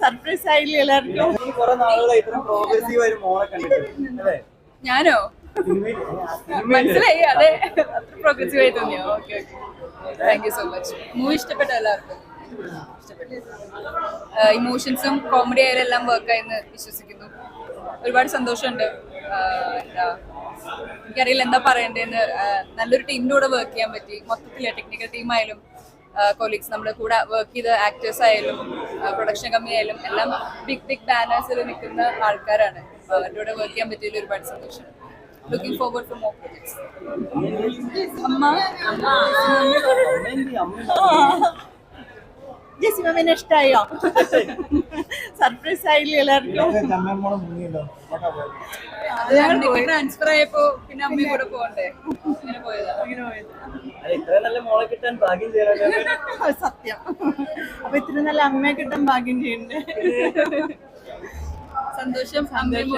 Surprise ആയില്ലേ എല്ലാവർക്കും ഞാനോ? മനസ്സിലായി അതെ. അത്ര പ്രോഗ്രസീവ് ആയി തോന്നിയോ? Okay thank you so much movie ഇഷ്ടപ്പെട്ട എല്ലാവർക്കും? ഇമോഷൻസും കോമഡി ആയാലും എല്ലാം വർക്കായെന്ന് വിശ്വസിക്കുന്നു. ഒരുപാട് സന്തോഷമുണ്ട്. എന്താ എനിക്കറിയില്ല എന്താ പറയണ്ടേന്ന് നല്ലൊരു ടീമിന്റെ കൂടെ വർക്ക് ചെയ്യാൻ പറ്റി. മൊത്തത്തിൽ ടെക്നിക്കൽ ടീമായാലും കൊളീഗ്സ് നമ്മുടെ കൂടെ വർക്ക് ചെയ്ത ആക്ടേഴ്സ് ആയാലും പ്രൊഡക്ഷൻ കമ്പനി ആയാലും എല്ലാം ബിഗ് ബിഗ് ബാനേഴ്സിൽ നിൽക്കുന്ന ആൾക്കാരാണ്. അവരുടെ കൂടെ വർക്ക് ചെയ്യാൻ പറ്റിയതിൽ ഒരുപാട് സന്തോഷം. Looking forward for more projects അമ്മ? അമ്മേന്തി, അമ്മ ജെസി മാമിനെ ഇഷ്ടായോ? സർപ്രൈസ് ആയില്ലേ എല്ലാവർക്കും? അത് ഞങ്ങൾ ട്രാൻസ്ഫർ ആയപ്പോ പിന്നെ അമ്മയും കൂടെ പോകണ്ടേ? അങ്ങനെ അല്ല ഇത്രയും നല്ല മോളെ കിട്ടാൻ ഭാഗ്യം ചെയ്യാനല്ലോ സത്യം. അപ്പൊ ഇത്ര നല്ല അമ്മയെ കിട്ടാൻ ഭാഗ്യം ചെയ്യണ്ടേ സന്തോഷം സന്തോഷം.